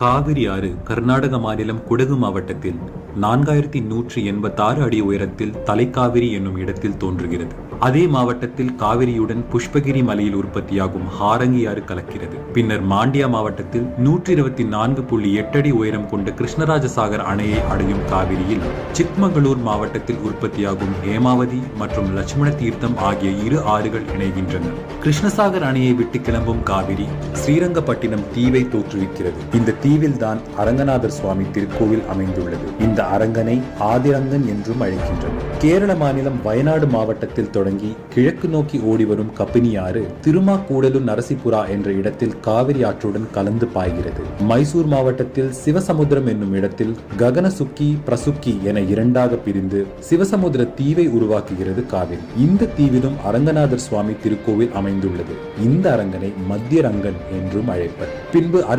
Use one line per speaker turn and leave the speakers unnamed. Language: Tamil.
காவிரி ஆறு கர்நாடக மாநிலம் குடகு மாவட்டத்தில் நான்காயிரத்தி நூற்றி எண்பத்தாறு அடி உயரத்தில் தலைக்காவிரி என்னும் இடத்தில் தோன்றுகிறது. அதே மாவட்டத்தில் காவிரியுடன் புஷ்பகிரி மலையில் உற்பத்தியாகும் ஹாரங்கி ஆறு கலக்கிறது. பின்னர் மாண்டியா மாவட்டத்தில் நூற்றி இருபத்தி நான்கு புள்ளி எட்டடி உயரம் கொண்ட கிருஷ்ணராஜசாகர் அணையை அடையும் காவிரியில் சிக்மங்களூர் மாவட்டத்தில் உற்பத்தியாகும் ஹேமாவதி மற்றும் லட்சுமண தீர்த்தம் ஆகிய இரு ஆறுகள் இணைகின்றன. கிருஷ்ணசாகர் அணையை விட்டு கிளம்பும் காவிரி ஸ்ரீரங்கப்பட்டினம் தீவை தோற்றுவிக்கிறது. இந்த தீவில் தான் அரங்கநாதர் சுவாமி திருக்கோவில் அமைந்துள்ளது. இந்த அரங்கனை ஆதிரங்கன் என்றும் அழைக்கின்றனர். கேரள மாநிலம் வயநாடு மாவட்டத்தில் தொடங்கி கிழக்கு நோக்கி ஓடிவரும் கபினியாறு திருமாக்கூடலு நரசிபுரா என்ற இடத்தில் காவிரி ஆற்றுடன் கலந்து பாய்கிறது. மைசூர் மாவட்டத்தில் சிவசமுத்திரம் என்னும் இடத்தில் ககனசுக்கி பிரசுக்கி என இரண்டாக பிரிந்து சிவசமுத்திர தீவை உருவாக்குகிறது காவிரி. இந்த தீவிலும் அரங்கநாதர் சுவாமி திருக்கோவில் அமைந்துள்ளது. இந்த அரங்கனை மத்திய ரங்கன் என்றும் அழைப்பர். பின்பு அர்க்க